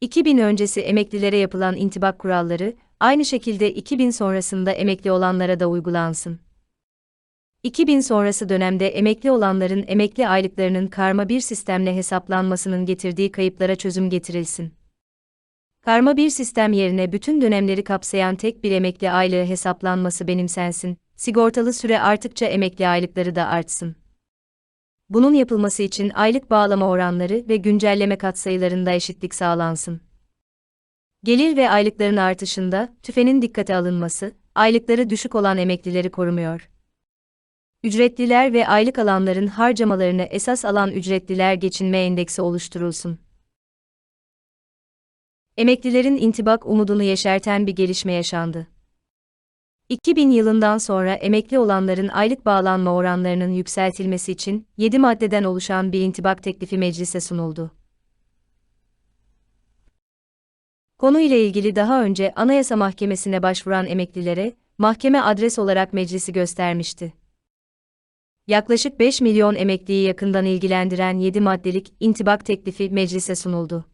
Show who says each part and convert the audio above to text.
Speaker 1: 2000 öncesi emeklilere yapılan intibak kuralları, aynı şekilde 2000 sonrasında emekli olanlara da uygulansın. 2000 sonrası dönemde emekli olanların emekli aylıklarının karma bir sistemle hesaplanmasının getirdiği kayıplara çözüm getirilsin. Karma bir sistem yerine bütün dönemleri kapsayan tek bir emekli aylığı hesaplanması benimsensin, sigortalı süre arttıkça emekli aylıkları da artsın. Bunun yapılması için aylık bağlama oranları ve güncelleme katsayılarında eşitlik sağlansın. Gelir ve aylıkların artışında tüfenin dikkate alınması, aylıkları düşük olan emeklileri korumuyor. Ücretliler ve aylık alanların harcamalarını esas alan ücretliler geçinme endeksi oluşturulsun. Emeklilerin intibak umudunu yeşerten bir gelişme yaşandı. 2000 yılından sonra emekli olanların aylık bağlanma oranlarının yükseltilmesi için 7 maddeden oluşan bir intibak teklifi meclise sunuldu. Konu ile ilgili daha önce Anayasa Mahkemesi'ne başvuran emeklilere, mahkeme adres olarak meclisi göstermişti. Yaklaşık 5 milyon emekliyi yakından ilgilendiren 7 maddelik intibak teklifi meclise sunuldu.